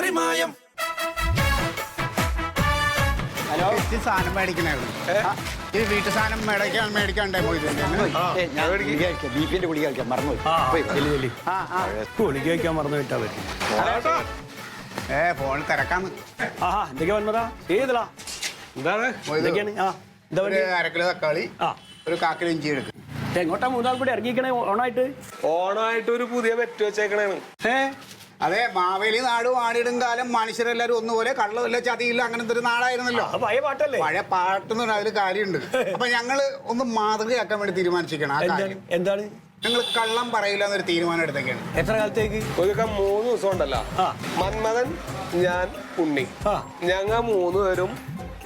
മറിമായം. Hello? സാധനം മേടിക്കണായിരുന്നു ഈ വീട്ടു സാധനം മേടിക്കാൻ മേടിക്കാണ്ടേ ബീഫിന്റെ ഗുളിക കഴിക്കാൻ മറന്നുപോയി ഗുളിക കഴിക്കാൻ മറന്നു വിട്ടാ പറ്റും ഏ ഫോൺ തിരക്കാന്ന്. ആഹാ എന്തൊക്കെയാ വന്നതാ? ഏതലാ? എന്താണ്? എന്തൊക്കെയാണ്? ആ എന്താ അരക്കിലോ തക്കാളി ആ. ഒരു കാക്കിലോ ഇഞ്ചി എടുക്കും. എങ്ങോട്ടാ മൂന്നാൾ കൂടി ഇറങ്ങിക്കണേ ഓണായിട്ട്? ഓണായിട്ട് ഒരു പുതിയ വെറ്റ് വെച്ചേക്കണേ ഏ? അതെ മാവേലി നാട് വാണിടും കാലം മനുഷ്യരെല്ലാരും ഒന്നുപോലെ കള്ളമില്ല ചതിയില്ല അങ്ങനത്തെ ഒരു നാടായിരുന്നല്ലോ. അത് പഴയ പാട്ടല്ലേ? പഴയ പാട്ടെന്ന് പറഞ്ഞാൽ അതിൽ കാര്യമുണ്ട് അപ്പൊ ഞങ്ങൾ ഒന്ന് മാതൃകയാക്കാൻ വേണ്ടി തീരുമാനിച്ചിരിക്കണം ആ എന്താണ്? കാര്യം. എന്താണ്? ഞങ്ങൾ കള്ളം പറയില്ല എന്നൊരു തീരുമാനം എടുത്തേക്കാണ്. എത്ര കാലത്തേക്ക്? ഒരു മൂന്ന് ദിവസം ഉണ്ടല്ലോ. ആ. മന്മഥൻ ഞാൻ ഉണ്ണി. ആ. ഞങ്ങ മൂന്ന് പേരും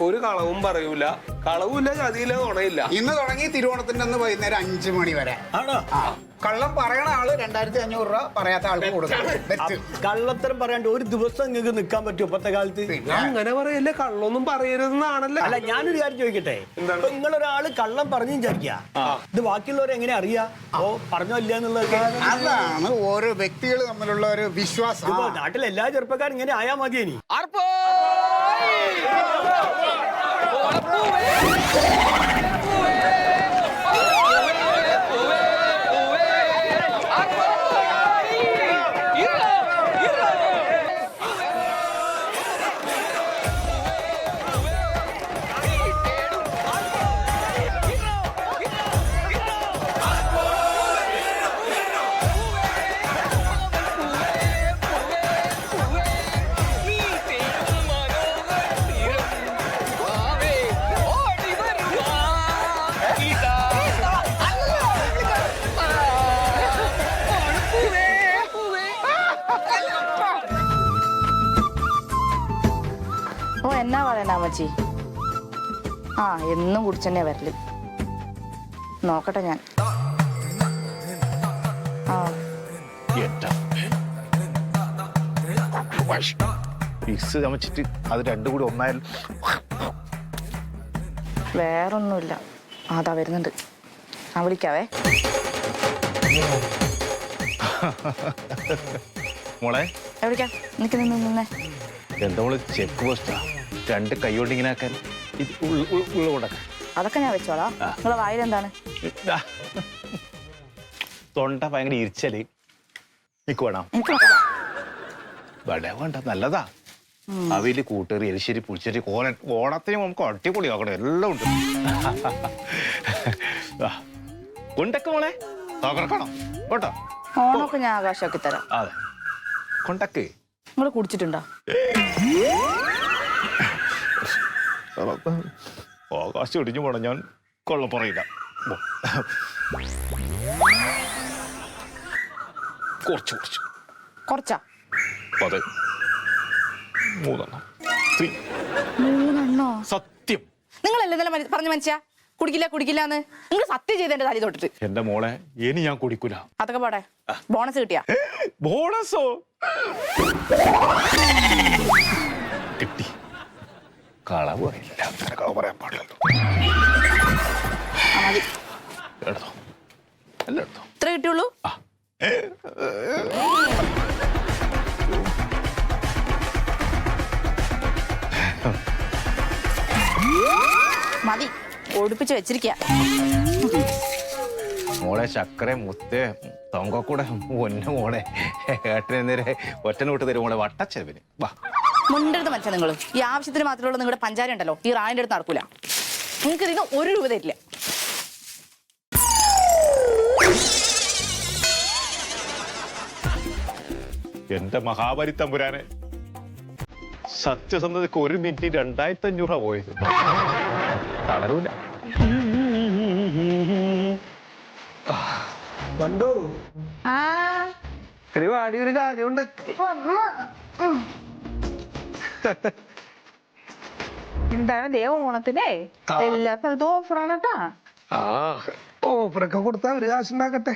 ഒരു കളവും പറയൂല. കളവുമില്ല ചതിയില്ല തുടങ്ങിയില്ല ഇന്ന് തുടങ്ങി തിരുവോണത്തിന്റെ അന്ന് വൈകുന്നേരം അഞ്ചു മണി വരെ. ആണോ? ആ. കള്ളം പറയണ ആൾ രണ്ടായിരത്തി അഞ്ഞൂറ് രൂപ പറയാത്ത ആൾക്ക് കൊടുക്കണം. ബെറ്റ്. കള്ളത്തരം പറയാണ്ട് ഒരു ദിവസം നിങ്ങൾക്ക് നിൽക്കാൻ പറ്റുമോ ഇപ്പത്തെ കാലത്ത്? അങ്ങനെ പറയല്ലേ കള്ളൊന്നും പറയരുതെന്നാണല്ലേ. അല്ല ഞാനൊരു കാര്യം ചോദിക്കട്ടെ? ഇപ്പൊ നിങ്ങളൊരാൾ കള്ളം പറഞ്ഞു വിചാരിക്കുക ഇത് ബാക്കിയുള്ളവരെ എങ്ങനെ അറിയാ? ഓ പറഞ്ഞോ ഇല്ല എന്നുള്ളതൊക്കെ? അതാണ് ഓരോ വ്യക്തികൾ തമ്മിലുള്ള ഒരു വിശ്വാസം. ഇപ്പൊ. നാട്ടിലെ എല്ലാ ചെറുപ്പക്കാരും ഇങ്ങനെ ആയാ മതി ഇനി അമ്മച്ചി. ആ എന്നും കുടിച്ചെന്നെ വരൽ. നോക്കട്ടെ ഞാൻ. ആ. മിക്സ് ചമച്ചിട്ട് അത് രണ്ടും കൂടി ഒന്നായാൽ വേറൊന്നുമില്ല. അതാ വരുന്നുണ്ട് ആ വിളിക്കാവേ. മോളെ? നിന്ന് നിന്നേ. എന്താ മോൾ? ചെക്ക് പോസ്റ്റാ. രണ്ട് കൈ കൊണ്ട് ഇങ്ങനെ ആക്കാൻ. ഉള്ള- ഉള്ള- ഉള്ള കൊണ്ടൊക്കെ. അതൊക്കെ ഞാൻ വെച്ചോളാം. നിങ്ങളെ വായിൽ എന്താണ് ദാ. തൊണ്ട ഭയങ്കര ഇരിച്ചൽ. നിക്ക് വേണം. വട വേണ്ട നല്ലതാ. അവയിൽ കൂട്ടേറി എരിശ്ശേരി പുളിശ്ശേരി കോല ഓണത്തിന് നമുക്ക് അടിപൊളി ആക്കണം. എല്ലാം ഉണ്ട്. കൊണ്ടൊക്കെ മോളെ. തകർക്കണം കേട്ടോ? ഓണൊക്കെ ഞാൻ ആകാശമാക്കി തരാം. അതെ. കൊണ്ടക്ക്. നിങ്ങൾ കുടിച്ചിട്ടുണ്ടോ? ആകാശം ഇടിഞ്ഞു പോണം. ഞാൻ കൊള്ള പറയില്ല. കുറച്ച് കുറച്ച്. കുറച്ചാ? അതെ. മൂന്നെണ്ണം. മൂന്നെണ്ണോ? സത്യം. നിങ്ങൾ പറഞ്ഞ മനുഷ്യ? കുടിക്കില്ല കുടിക്കില്ല എന്ന്. നിങ്ങൾ സത്യം ചെയ്ത് എന്റെ തലി തൊട്ടിട്ട്. എന്റെ മോളെ ഇനി ഞാൻ കുടിക്കൂല. അതൊക്കെ പോടെ. ബോണസ് കിട്ടിയാ. ബോണസോ? കളവ് പറയില്ല അങ്ങനെ കളവ് പറയാൻ പാടില്ലല്ലോ. ആ, മതി. എടുത്തോ. എല്ലാം എടുത്തോ. ഇത്ര കിട്ടിയുള്ളൂ? മതി. ഒടിപ്പിച്ച് വെച്ചിരിക്കുക മോളെ ചക്കര മുത്തേ തൊങ്കക്കൂടെ ഒന്ന മോളെ. ഏട്ടനെതിരെ ഒറ്റനൂട്ട് തരും മോളെ വട്ടച്ചെവിന്. വാ. മുണ്ടെടുത്ത് മനസ്സിലാ നിങ്ങൾ ഈ ആവശ്യത്തിന് മാത്രമുള്ള നിങ്ങളുടെ പഞ്ചാര ഉണ്ടല്ലോ ഈ റാണിന്റെ അടുത്ത് നടക്കൂല. നിങ്ങൾക്ക് ഇതിന് ഒരു രൂപ തരില്ല. എന്റെ മഹാബലി തമ്പുരാനെ. സത്യസന്ധതയ്ക്ക് ഒരു മിനിറ്റ് രണ്ടായിരത്തി അഞ്ഞൂറാ പോയത്. തളരൂല. കണ്ടോ ഒരു കാര്യമുണ്ട്. ഒരു കാര്യമുണ്ട് എന്താണ് ദേ ഓണത്തിനെ എല്ലാ സ്ഥലത്തും ഓഫറാണ് കേട്ടാ ആ ഓഫറൊക്കെ കൊടുത്താ അവർ കാശുണ്ടാക്കട്ടെ.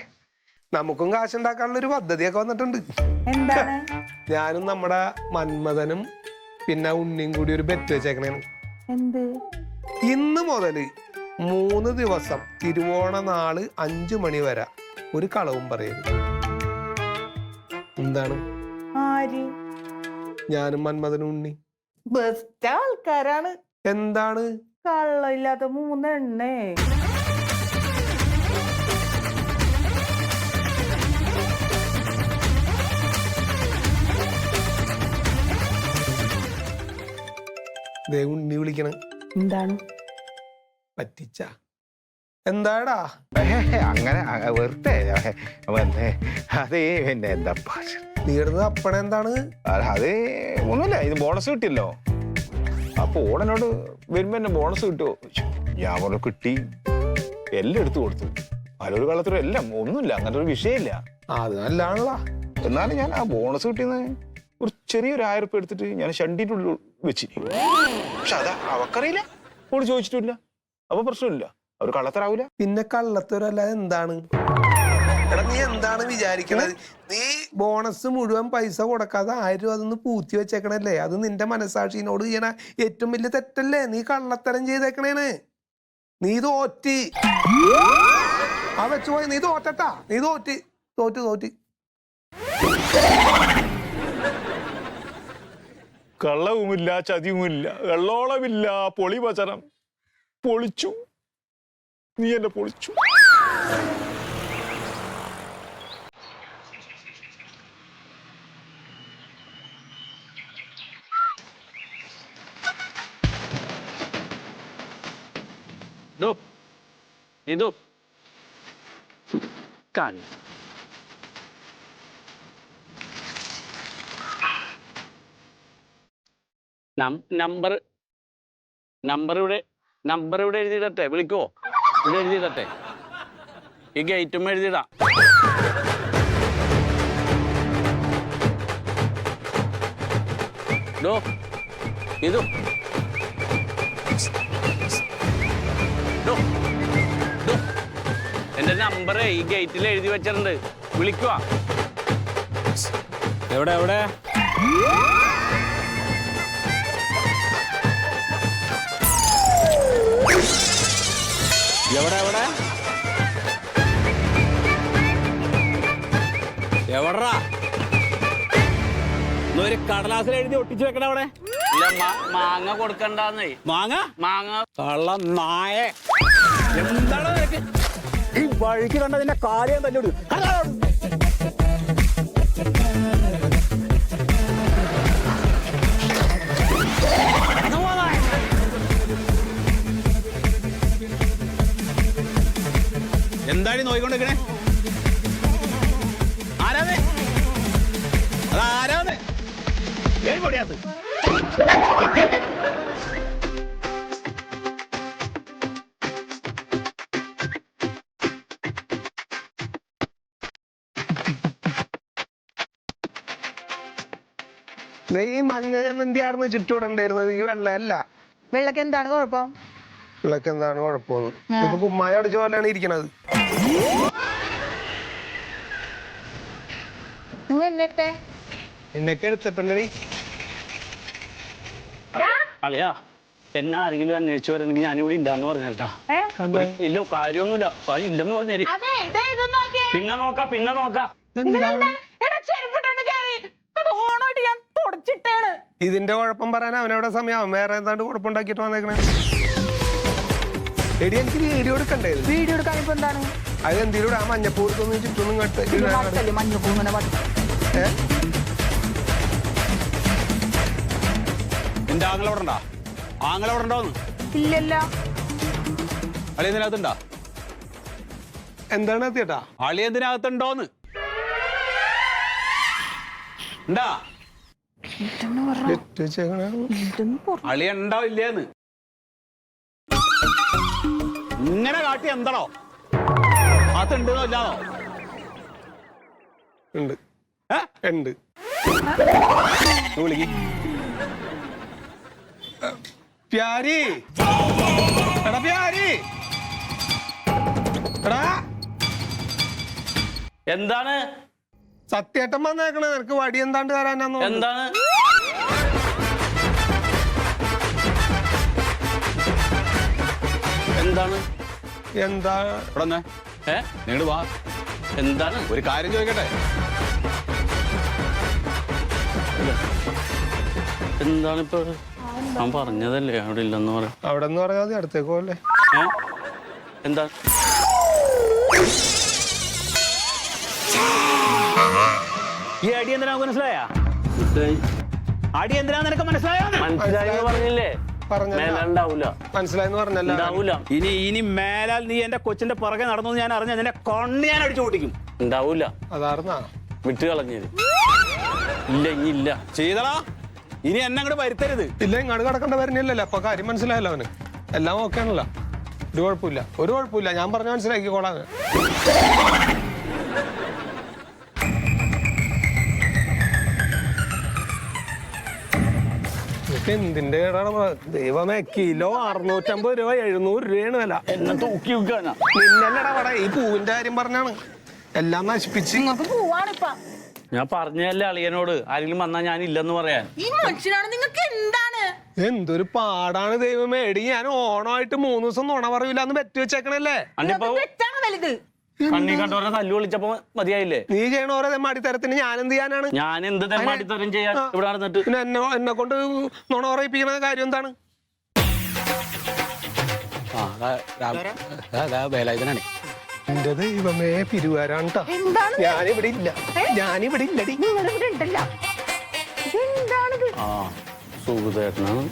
നമുക്കും കാശുണ്ടാക്കാനുള്ള ഒരു പദ്ധതിയൊക്കെ വന്നിട്ടുണ്ട്. എന്താണ്? ഞാനും നമ്മുടെ മന്മഥനും പിന്നെ ഉണ്ണിയും കൂടി ഒരു ബെറ്റ് വെച്ചേക്കണേന്ന് എന്ത്? ഇന്ന് മുതൽ മൂന്ന് ദിവസം തിരുവോണ നാൾ അഞ്ചു മണി വരെ ഒരു കളവും പറയരുത്. എന്താണ്? ഞാനും മന്മഥനും ഉണ്ണി. ബെസ്റ്റ് ആൾക്കാരാണ്. എന്താണ്? കള്ളില്ലാത്ത മൂന്നെണ്ണേ. ദേ ഉണ്ണി വിളിക്കണ. എന്താണ്? പറ്റിച്ച. എന്താടാ? അങ്ങനെ വെറുതെ അതേ പിന്നെ അത് പിന്നെ എന്താ നീ ഇടുന്നത് അപ്പണ എന്താണ്? അത് ഒന്നുമില്ല ഇത് ബോണസ് കിട്ടിയല്ലോ. അപ്പൊ ഓടനോട് വരുമ്പോ എന്നെ ബോണസ് കിട്ടുമോ ഞാൻ പറഞ്ഞു കിട്ടി. എല്ലാം എടുത്തു കൊടുത്തു. പലൊരു കള്ളത്തിലും എല്ലാം ഒന്നുമില്ല അങ്ങനത്തെ ഒരു വിഷയമില്ല. ആ, അത് നല്ലാണല്ലോ എന്നാലും ഞാൻ ആ ബോണസ് കിട്ടിയെന്ന് ഒരു ചെറിയൊരു ആയിരം ഉറുപ്പ് എടുത്തിട്ട് ഞാൻ ഷണ്ടിന്റെ ഉള്ളിൽ വെച്ച്. പക്ഷെ അത് അവക്കറിയില്ല. ഓട് ചോദിച്ചിട്ടില്ല അപ്പൊ പ്രശ്നമില്ല. അവർ കള്ളത്തരാവൂല. പിന്നെ കള്ളത്തരല്ലാതെ എന്താണ്? എടാ നീ എന്താണ് വിചാരിക്കണത്? നീ ബോണസ് മുഴുവൻ പൈസ കൊടുക്കാതെ ആരും അതൊന്ന് പൂത്തി വെച്ചേക്കണല്ലേ? അത് നിന്റെ മനസാക്ഷിനോട് ചെയ്യണ ഏറ്റവും വലിയ തെറ്റല്ലേ? നീ കള്ളത്തരം ചെയ്തേക്കണേണ് നീ തോറ്റി ആ വെച്ചു പോയി. നീ തോറ്റട്ടാ നീ തോറ്റി തോറ്റ് തോറ്റ്. കള്ളവുമില്ല ചതിയുമില്ല വെള്ളോളമില്ല പൊളി വചനം പൊളിച്ചു. നീ എന്നെ പൊളിച്ചു. Đục Hidup. Kan. Cản number number ഇവിടെ നമ്പർ ഇവിടെ എഴുതിയിടട്ടെ. വിളിക്കോ. ഇവിടെ എഴുതിയിടട്ടെ. ഈ ഗേറ്റും എഴുതിയിടാം. ഡോ ഇതു. നമ്പറേ ഈ ഗേറ്റിൽ എഴുതി വെച്ചിട്ടുണ്ട്. വിളിക്കുക എവിടെ എവിടെ? എവിടെ എവിടെ? എവിടാ? ഒരു കടലാസിൽ എഴുതി ഒട്ടിച്ചു വെക്കണ അവിടെ. മാങ്ങ കൊടുക്കണ്ടെന്നേ. മാങ്ങ? മാങ്ങ. കള്ള നായ. എന്താണ് നിനക്ക്? ഈ വഴിക്ക് കണ്ടതിന്റെ കാര്യം തന്നെ. കടലാ. എന്താണ് നോയിക്കൊണ്ടിരിക്കണേ ആരാന്ന് അതാരാന്ന് ഏഴ് പൊടിയാത്ത് നീ മഞ്ഞ എന്തിയാർന്ന് ചുറ്റോടുണ്ടായിരുന്നത് ഈ വെള്ളമല്ല വെള്ളക്ക് എന്താണ് കുഴപ്പം? വെള്ളക്ക് എന്താണ് കുഴപ്പം? ഇപ്പൊ കുമ്മായ അടിച്ച പോലെയാണ് ഇരിക്കണത്. നിങ്ങൾ എന്നിട്ടേ എന്നൊക്കെ എടുത്തിട്ടുണ്ടെടി അളിയാ എന്നെ ആരെങ്കിലും അന്വേഷിച്ചു ഞാൻ ഞാനിവിടെ ഇല്ലാന്ന് പറഞ്ഞേട്ടാ. ഏ? ഇല്ല കാര്യമൊന്നുമില്ല. കാര്യം ഇല്ലെന്ന് പറഞ്ഞേരി. പിന്നെ നോക്കാം പിന്നെ നോക്കാം? എടാ ചെരുപ്പിട്ടോണ്ട് കേറി. അത് ഓണായിട്ട് ഞാൻ തുടച്ചിട്ടാണ് ഇതിന്റെ കുഴപ്പം പറയാൻ അവനവിടെ സമയം? വേറെ എന്താണ്ട് കുഴപ്പമുണ്ടാക്കിയിട്ട് വന്നേക്കണേ. എടി എനിക്ക് വീഡിയോ എടുക്കണ്ടേ? ഇത്? വീഡിയോ എടുക്കാൻ ഇപ്പൊ എന്താണ്? അത് എന്തെങ്കിലും ആ മഞ്ഞപ്പൂർത്തൊന്നും ചുറ്റൊന്നും വട്ടല്ലേ? മഞ്ഞപ്പൂ ഇങ്ങനെ എന്റെ ആങ്ങളവിടെ ഉണ്ടാ? ആങ്ങളവിടെ ഉണ്ടോന്ന്? ഇല്ലല്ല. അളി എന്തിനകത്തുണ്ടാ എന്താണ് എത്തിയട്ടാ അളി എന്തിനകത്തുണ്ടോന്ന് ഉണ്ടാ. അളി ഇങ്ങനെ കാട്ടി എന്താണോ? അതുണ്ടെന്നോ ഇല്ലാതോ ഉണ്ട്. ഉണ്ട്. നീ വിളിക്ക്. പ്യാരി. എടാ പ്യാരി. എടാ. എന്താണ്? സത്യേട്ടൻ വന്നേക്കണേ. നിനക്ക് വടി എന്താണ്ട് തരാനാന്ന് എന്താണ്? എന്താണ്? എന്താ? ഇവിടെ വന്നേ? ഏ? വാ. എന്താണ്? ഒരു കാര്യം ചോദിക്കട്ടെ? എന്താണിപ്പോ ഇപ്പൊ? ഞാൻ പറഞ്ഞതല്ലേ അവിടെ ഇല്ലെന്ന് പറയാം അവിടെ നിന്ന് പറയാതെ മതി, അടുത്തേക്ക് പോലെ ഏ? എന്താ ഈ അടി എന്തിനാ മനസ്സിലായാ? അടി എന്തിനാ നിനക്ക് മനസ്സിലായോ? മനസ്സിലായി പറഞ്ഞില്ലേ? പറഞ്ഞല്ല. മനസ്സിലായെന്ന് പറഞ്ഞല്ല. ഇനി ഇനി മേലാൽ നീ എന്റെ കൊച്ചിന്റെ പുറകെ നടന്നു ഞാൻ അറിഞ്ഞ നിന്നെ കൊണ്ട് ഞാൻ അടിച്ചു പൊട്ടിക്കും. ഉണ്ടാവൂല. അതാർന്നാ? വിട്ട് കളഞ്ഞത്. ഇല്ല ഇനി ഇല്ല. ചെയ്തടാ. ഇനി എന്നെ അങ്ങോട്ട് വരുത്തരുത്. ഇല്ല ഇങ്ങോട്ട് കിടക്കേണ്ട വരുന്നില്ലല്ലോ അപ്പൊ കാര്യം മനസ്സിലായല്ലോ അവന്. എല്ലാം ഓക്കെ ആണല്ലോ. ഒരു കുഴപ്പമില്ല. ഒരു കുഴപ്പമില്ല. ഞാൻ പറഞ്ഞ മനസ്സിലാക്കിക്കോളാം എന്തിന്റെ കേടാണ് ദൈവമേ കിലോ അറുന്നൂറ്റമ്പത് രൂപ എഴുന്നൂറ് രൂപയാണ് വില. എന്നെ തൂക്കി വെക്കാനാ. നിന്നല്ലടാ പട ഈ പൂവിന്റെ കാര്യം പറഞ്ഞാണ്. എല്ലാം നശിപ്പിച്ച്. ഞാൻ പറഞ്ഞല്ലേ അളിയനോട്. ആരെങ്കിലും വന്നാ ഞാൻ ഇല്ലെന്ന് പറയാൻ. ഈ മനുഷ്യനാണ് നിങ്ങൾക്ക് എന്താണ്? എന്തൊരു പാടാണ് ദൈവമേ. എടി ഞാൻ ഓണമായിട്ട് മൂന്ന് ദിവസം നുണ പറയൂല. എന്ന് പറ്റി വെച്ചേക്കണല്ലേ? അന്നിപ്പോ തെറ്റാണ് വലുത്? കണ്ണി കണ്ടോരെ തല്ലു വിളിച്ചപ്പോ മതിയായില്ലേ? നീ ചെയ്യണ ഓരോ തെമ്മാടിത്തരത്തിന്? ഞാൻ എന്ത് ചെയ്യാനാണ്? ഞാൻ എന്ത് തെമ്മാടിത്തരം ചെയ്യാൻ ആ. ഇവിടെ നടന്നിട്ട്? പിന്നെ എന്നെ എന്നെ കൊണ്ട് നുണ പറയിപ്പിക്കണ കാര്യം എന്താണ്? വേലായുധനാണ്. എന്റെ ദൈവമേ പിരുവാരാണ് ഞാനിവിടെ ഇല്ല. ഞാനിവിടെ ഇല്ലടി. ഉണ്ടല്ല. ആ സുഖതേട്ടനാണ്